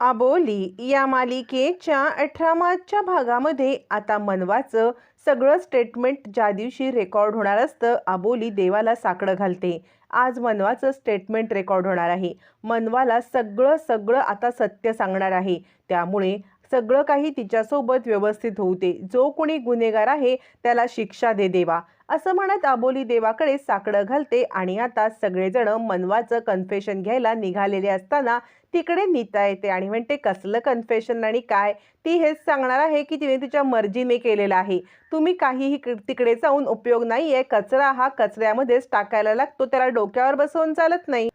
आबोली या मालिकेच्या अठरा मार्चच्या भागामध्ये आता मनवाचं सगळं स्टेटमेंट ज्या दिवशी रेकॉर्ड होणार असतं आबोली देवाला साकडं घालते. आज मनवाचं स्टेटमेंट रेकॉर्ड होणार आहे. मनवाला सगळं सगळं आता सत्य सांगणार आहे. त्यामुळे सगळं काही तिच्यासोबत व्यवस्थित होऊ दे. जो कोणी गुन्हेगार आहे त्याला शिक्षा दे देवा. असं म्हणत आबोली देवाकडे साकडं घालते आणि आता सगळेजण मनवाचं कन्फेशन घ्यायला निघालेले असताना तिकडे नीता येते आणि म्हणते कसलं कन्फेशन आणि काय? ती हेच सांगणार आहे की तिने तिच्या मर्जीने केलेलं आहे. तुम्ही काहीही तिकडे जाऊन उपयोग नाही आहे कचरा हा कचऱ्यामध्येच टाकायला लागतो. त्याला डोक्यावर बसवून चालत नाही.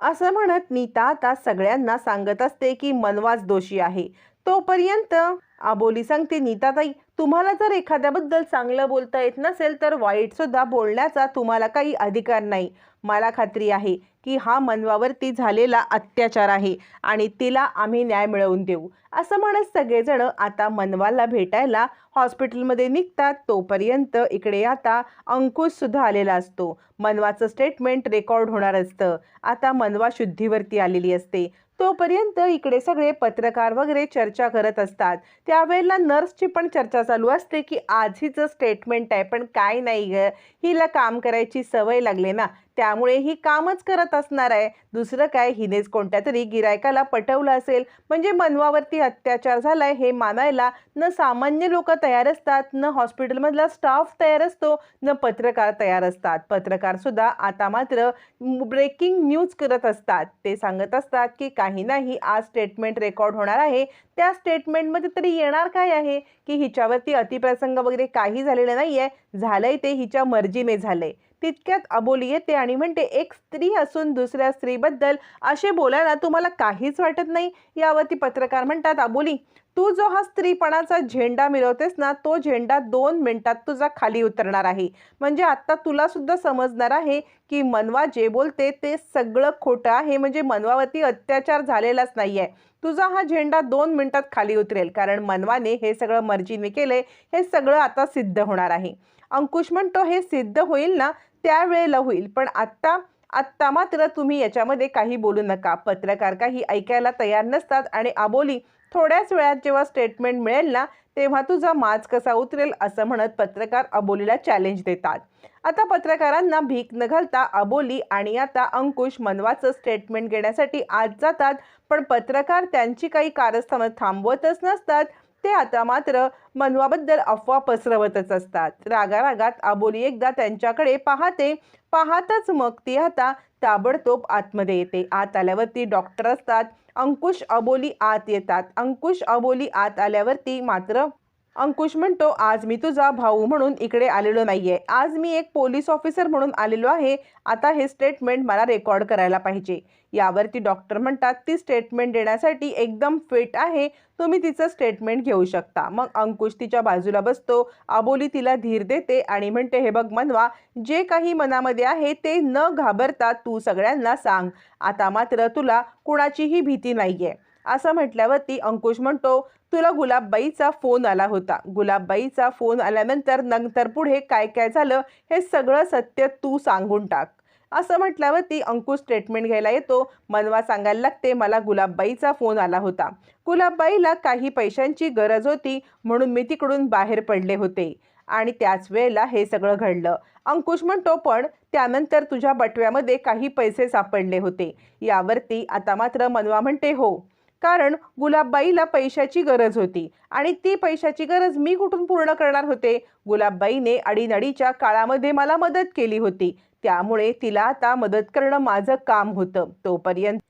असं म्हणत नीता आता सगळ्यांना सांगत असते की मनवाच दोषी आहे. तोपर्यंत आबोली सांगते नीताताई तुम्हाला जर एखाद्याबद्दल चांगलं बोलता येत नसेल तर वाईट सुद्धा बोलण्याचा तुम्हाला काही अधिकार नाही. मला खात्री आहे की हा मनवावरती झालेला अत्याचार आहे आणि तिला आम्ही न्याय मिळवून देऊ. असं म्हणत सगळेजण आता मनवाला भेटायला हॉस्पिटलमध्ये निघतात. तोपर्यंत इकडे आता अंकुशसुद्धा आलेला असतो. मनवाचं स्टेटमेंट रेकॉर्ड होणार असतं. आता मनवा शुद्धीवरती आलेली असते. तोपर्यंत इकडे सगळे पत्रकार वगैरे चर्चा करत असतात. त्यावेळेला नर्सची पण चर्चा चालू असते की आज हिचं स्टेटमेंट आहे पण काय नाही ग. हिला काम करायची सवय लागली ना. त्यामुळे ही कामच करत असणार आहे. दुसरं काय हिनेच कोणत्या तरी गिरायकाला पटवलं असेल. म्हणजे मनवावरती अत्याचार झालाय हे मानायला न सामान्य लोक तयार असतात न हॉस्पिटलमधला स्टाफ तयार असतो न पत्रकार तयार असतात. पत्रकार सुद्धा आता मात्र ब्रेकिंग न्यूज करत असतात. ते सांगत असतात की काही नाही आज स्टेटमेंट रेकॉर्ड होणार आहे. त्या स्टेटमेंटमध्ये तरी येणार काय आहे? की हिच्यावरती अतिप्रसंग वगैरे काही झालेलं नाही आहे झालंय ते हिच्या मर्जीने झालंय. तितक्यात अबोली येते आणि म्हणते एक स्त्री असून दुसऱ्या स्त्रीबद्दल असे बोलायला तुम्हाला काहीच वाटत नाही. यावरती पत्रकार म्हणतात अबोली तू जो हा स्त्रीपणाचा झेंडा मिळवतेस ना तो झेंडा दोन मिनिटात तुझा खाली उतरणार आहे. म्हणजे आत्ता तुला सुद्धा समजणार आहे की मनवा जे बोलते ते सगळं खोटं आहे. म्हणजे मनवावरती अत्याचार झालेलाच नाही आहे तुझा हा झेंडा दोन मिनिटात खाली उतरेल. कारण मनवाने हे सगळं मर्जीने केलंय. हे सगळं आता सिद्ध होणार आहे. अंकुश म्हणतो हे सिद्ध होईल ना त्यावेळेला होईल. पण आत्ता आत्ता मात्र तुम्ही याच्यामध्ये काही बोलू नका. पत्रकार काही ऐकायला तयार नसतात आणि आबोली थोड्याच वेळात जेव्हा स्टेटमेंट मिळेल ना तेव्हा तुझा माज कसा उतरेल असं म्हणत पत्रकार अबोलीला चॅलेंज देतात. आता पत्रकारांना भीक न घालता अबोली आणि आता अंकुश मनवाचं स्टेटमेंट घेण्यासाठी आज जातात. पण पत्रकार त्यांची काही कारस्थानं थांबवतच नसतात. ते आता मात्र मनवाबद्दल अफवा पसरवतच असतात. रागारागात आबोली एकदा त्यांच्याकडे पाहते पाहतच मग ती आता ताबडतोब आतमध्ये येते. आत आल्यावरती डॉक्टर असतात. अंकुश अबोली आत येतात. अंकुश अबोली आत आल्यावरती मात्र अंकुश म्हणतो आज मी तुझा भाऊ म्हणून इकडे आलेलो नाहीये. आज मी एक पोलीस ऑफिसर म्हणून आलेलो आहे. आता हे स्टेटमेंट मला रेकॉर्ड करायला पाहिजे. यावरती डॉक्टर म्हणतात ती स्टेटमेंट देण्यासाठी एकदम फिट आहे. तुम्ही तिचं स्टेटमेंट घेऊ शकता. मग अंकुश तिच्या बाजूला बसतो. अबोली तिला धीर देते आणि म्हणते हे बघ मनवा जे काही मनामध्ये आहे ते न घाबरता तू सगळ्यांना सांग. आता मात्र तुला कुणाचीही भीती नाहीये. असं म्हटल्यावरती अंकुश म्हणतो तुला गुलाबबाईचा फोन आला होता. गुलाबबाईचा फोन आल्यानंतर नंतर पुढे काय काय झालं हे सगळं सत्य तू सांगून टाक. असं म्हटल्यावरती अंकुश स्टेटमेंट घ्यायला येतो. मनवा सांगायला लागते मला गुलाबबाईचा फोन आला होता. गुलाबबाईला काही पैशांची गरज होती म्हणून मी तिकडून बाहेर पडले होते. आणि त्याच वेळेला हे सगळं घडलं. अंकुश म्हणतो पण त्यानंतर तुझ्या बटव्यामध्ये काही पैसे सापडले होते. यावरती आता मात्र मनवा म्हणते हो कारण गुलाबबाईला पैशाची गरज होती. आणि ती पैशाची गरज मी कुठून पूर्ण करणार होते? गुलाबबाईने अडीनडीच्या काळामध्ये मला मदत केली होती. त्यामुळे तिला आता मदत करणं माझं काम होतं. तोपर्यंत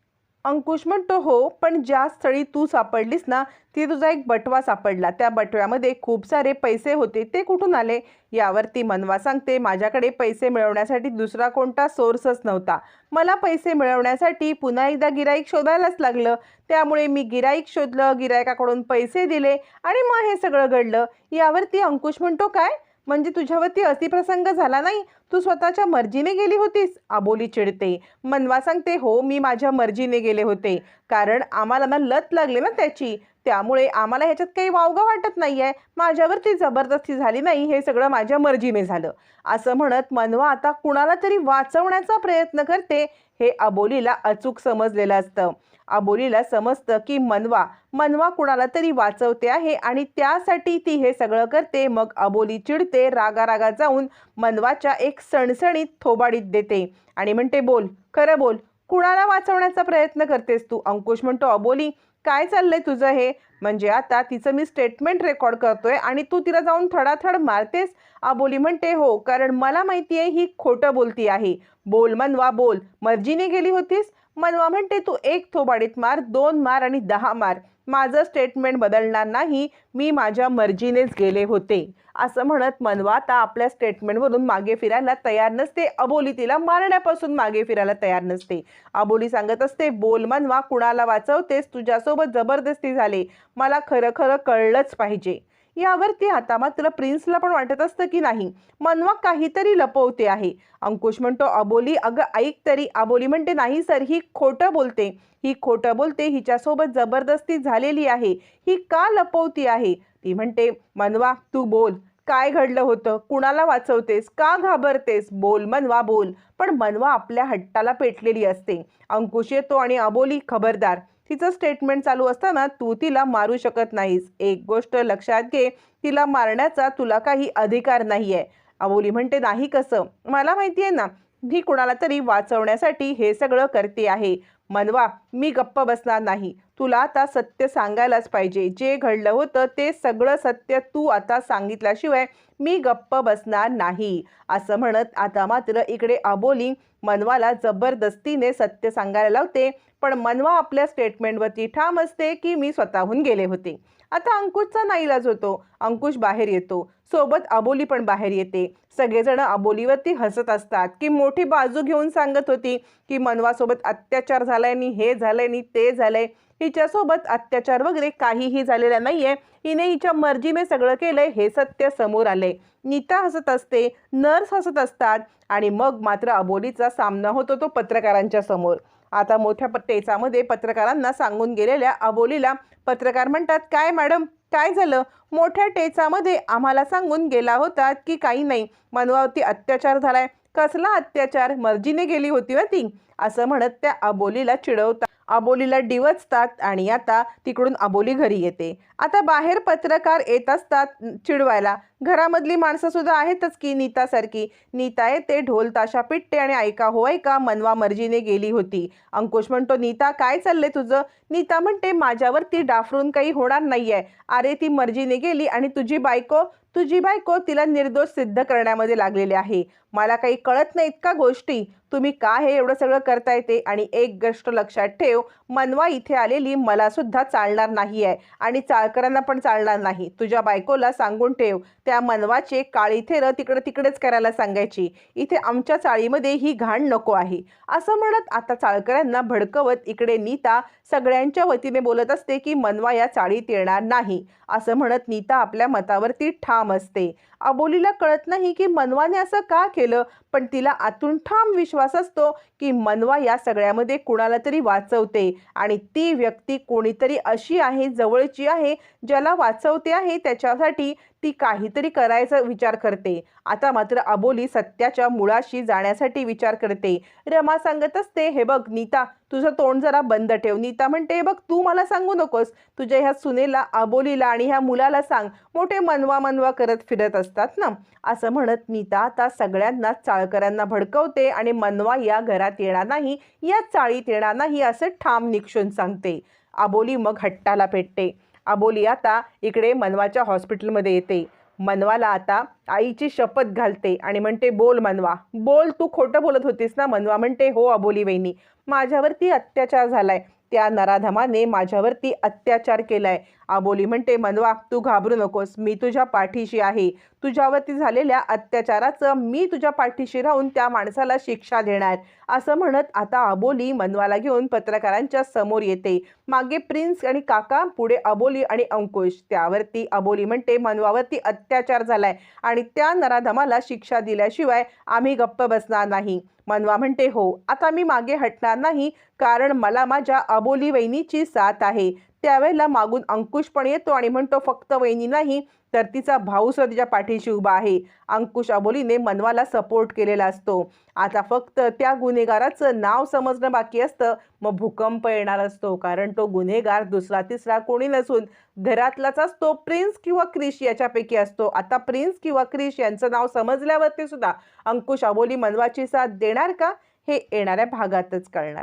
अंकुश म्हणतो हो पण ज्या स्थळी तू सापडलीस ना ती तुझा एक बटवा सापडला. त्या बटव्यामध्ये खूप सारे पैसे होते. ते कुठून आले? यावरती मनवा सांगते माझ्याकडे पैसे मिळवण्यासाठी दुसरा कोणता सोर्सच नव्हता. मला पैसे मिळवण्यासाठी पुन्हा एकदा गिराईक शोधायलाच लागलं. त्यामुळे मी गिराईक शोधलं गिरायकाकडून पैसे दिले आणि मग हे सगळं घडलं. यावरती अंकुश म्हणतो काय? म्हणजे तुझ्यावरती अतिप्रसंग झाला नाही? तू स्वतःच्या मर्जीने गेली होतीस? आबोली चिडते. मनवा सांगते हो मी माझ्या मर्जीने गेले होते. कारण आम्हाला ना लत लागली ना त्याची. त्यामुळे आम्हाला ह्याच्यात काही वावगं वाटत नाही आहे माझ्यावरती जबरदस्ती झाली नाही. हे सगळं माझ्या मर्जीने झालं. असं म्हणत मनवा आता कुणाला तरी वाचवण्याचा प्रयत्न करते हे अबोलीला अचूक समजलेलं असतं. अबोलीला समजतं की मनवा मनवा कुणाला तरी वाचवते आहे आणि त्यासाठी ती हे सगळं करते. मग अबोली चिडते रागा रागा जाऊन मनवाच्या एक सणसणीत थोबाडीत देते आणि म्हणते बोल खरं बोल कुणाला वाचवण्याचा प्रयत्न करतेस तू? अंकुश म्हणतो अबोली काय चाललंय तुझं हे? म्हणजे आता तिचं मी स्टेटमेंट रेकॉर्ड करतोय आणि तू तिला जाऊन थडाथड मारतेस? अबोली म्हणते हो कारण मला माहिती आहे ही खोटं बोलती आहे. बोल मनवा बोल मर्जीने गेली होतीस? मनवा म्हणते तू एक थोबाडीत मार दोन मार आणि दहा मार. माझं स्टेटमेंट बदलणार नाही. मी माझ्या मर्जीनेच गेले होते. असं म्हणत मनवा आता आपल्या स्टेटमेंटवरून मागे फिरायला तयार नसते. अबोली तिला मारण्यापासून मागे फिरायला तयार नसते. अबोली सांगत असते बोल मनवा कुणाला वाचवतेस? तुझ्यासोबत जबरदस्ती झाले. मला खरं खरं कळलंच पाहिजे. यावरती आता मात्र प्रिन्सला पण वाटत असतं की नाही? मनवा काहीतरी लपवते आहे. अंकुश म्हणतो अबोली अगं ऐक तरी. अबोली म्हणते नाही सर ही खोटं बोलते. ही खोटं बोलते हिच्यासोबत जबरदस्ती झालेली आहे. ही का लपवती आहे? ती म्हणते मनवा तू बोल. काय घडलं होतं? कुणाला वाचवतेस? का घाबरतेस? बोल मनवा बोल. पण मनवा आपल्या हट्टाला पेटलेली असते. अंकुश येतो आणि अबोली खबरदार. तिचं स्टेटमेंट चालू असताना तू तिला मारू शकत नाहीस. एक गोष्ट लक्षात घे तिला मारण्याचा तुला काही अधिकार नाही आहे अबोली म्हणते नाही कसं? मला माहिती आहे ना मी कुणाला तरी वाचवण्यासाठी हे सगळं करते आहे. मनवा मी गप्प बसणार नाही. तुला आता सत्य सांगायलाच पाहिजे. जे घडलं होतं ते सगळं सत्य तू आता सांगितल्याशिवाय मी गप्प बसणार नाही. असं म्हणत आता मात्र इकडे अबोली मनवाला जबरदस्तीने सत्य सांगायला लावते. पण मनवा आपल्या स्टेटमेंटवरती ठाम असते की मी स्वतःहून गेले होते. आता अंकुशचा नाईलाज होतो. अंकुश बाहेर येतो. सोबत अबोली पण बाहेर येते. सगळेजण अबोलीवरती हसत असतात. की मोठी बाजू घेऊन सांगत होती की मनवासोबत अत्याचार झालाय नी हे झालंय नी ते झालंय. हिच्यासोबत अत्याचार वगैरे काहीही झालेला नाहीये. हिने हिच्या मर्जीने सगळं केलंय हे सत्य समोर आलंय. नीता हसत असते नर्स हसत असतात आणि मग मात्र अबोलीचा सामना होतो तो पत्रकारांच्या समोर. आता मोठ्या टेचामध्ये पत्रकारांना सांगून गेलेल्या अबोलीला पत्रकार म्हणतात काय मॅडम काय झालं? मोठ्या टेचामध्ये आम्हाला सांगून गेला होता की काही नाही मनवावरती अत्याचार झालाय. कसला अत्याचार? मर्जीने गेली होती व ती असं म्हणत त्या अबोलीला चिडवतात. अबोलीला डिवचतात आणि आता तिकडून अबोली घरी येते. आता बाहेर पत्रकार येत असतात चिडवायला. घरामधली माणसं सुद्धा आहेतच की नीतासारखी. नीता येते ढोल ताशा पिटते आणि ऐका हो ऐका मनवा मर्जीने गेली होती. अंकुश म्हणतो नीता काय चाललंय तुझं? नीता म्हणते माझ्यावर ती डाफरून काही होणार नाहीये. अरे ती मर्जीने गेली आणि तुझी बायको तुझी बायको तिला निर्दोष सिद्ध करण्यामध्ये लागलेली आहे. मला काही कळत नाहीत का गोष्टी? तुम्ही का हे एवढं सगळं करता येते आणि एक गोष्ट लक्षात ठेव मनवा इथे आलेली मला सुद्धा चालणार नाही आहे आणि चाळकरांना पण चालणार नाही. तुझ्या बायकोला सांगून ठेव त्या मनवाचे काळी थेरं तिकडं तिकडेच करायला सांगायची. इथे आमच्या चाळीमध्ये ही घाण नको आहे. असं म्हणत आता चाळकऱ्यांना भडकवत इकडे नीता सगळ्यांच्या वतीने बोलत असते की मनवा या चाळीत येणार नाही. असं म्हणत नीता आपल्या मतावरती ठाम असते. अबोलीला कळत नाही की मनवाने असं का केलं? पण तिला आतून ठाम विश्वास असतो की मनवा या सगळ्यामध्ये कुणाला तरी वाचवते. आणि ती व्यक्ती कोणीतरी अशी आहे जवळची आहे ज्याला वाचवते आहे त्याच्यासाठी ती काहीतरी करायचा विचार करते. आता मात्र अबोली सत्याच्या मुळाशी जाण्यासाठी विचार करते. रमा सांगत असते हे बघ नीता तुझं तोंड जरा बंद ठेव. नीता म्हणते "हे बघ तू मला सांगू नकोस. तुझ्या ह्या सुनेला अबोलीला आणि ह्या मुलाला सांग. मोठे मनवा मनवा करत फिरत असतात ना? असं म्हणत नीता आता सगळ्यांना चाळकऱ्यांना भडकवते आणि मनवा या घरात येणार नाही या चाळीत येणार नाही असं ठाम निक्षून सांगते. अबोली मग हट्टाला पेटते. अबोली आता इकडे मनवाच्या हॉस्पिटलमध्ये येते. मनवाला आता आईची शपथ घालते आणि म्हणते बोल मनवा बोल तू खोटं बोलत होतीस ना मनवा? म्हणते हो अबोली वहिनी माझ्यावरती अत्याचार झालाय. त्या नराधमाने माझ्यावरती अत्याचार केलाय. आबोली म्हणते मनवा तू घाबरू नकोस. मी तुझ्या पाठीशी आहे. तुझ्यावरती झालेल्या अत्याचाराचं मी तुझ्या पाठीशी राहून त्या माणसाला शिक्षा देणार. असं म्हणत आता अबोली मनवाला घेऊन पत्रकारांच्या समोर येते. मागे प्रिन्स आणि काका पुढे अबोली आणि अंकुश. त्यावरती अबोली म्हणते मनवावरती अत्याचार झालाय आणि त्या नराधमाला शिक्षा दिल्याशिवाय आम्ही गप्प बसणार नाही. मनवा म्हणते हो आता मी मागे हटणार नाही कारण मला माझ्या अबोली वहिनीची साथ आहे. त्यावेळेला मागून अंकुश पण येतो आणि म्हणतो फक्त वहिनी नाही तर तिचा भाऊ सुद्धा तिच्या पाठीशी उभा आहे. अंकुश अबोलीने मनवाला सपोर्ट केलेला असतो. आता फक्त त्या गुन्हेगाराचं नाव समजणं बाकी असतं. मग भूकंप येणार असतो कारण तो गुन्हेगार दुसरा तिसरा कोणी नसून घरातलाच असतो. प्रिन्स किंवा क्रिश याच्यापैकी असतो. आता प्रिन्स किंवा क्रिश यांचं नाव समजल्यावरती सुद्धा अंकुश अबोली मनवाची साथ देणार का हे येणाऱ्या भागातच कळणार.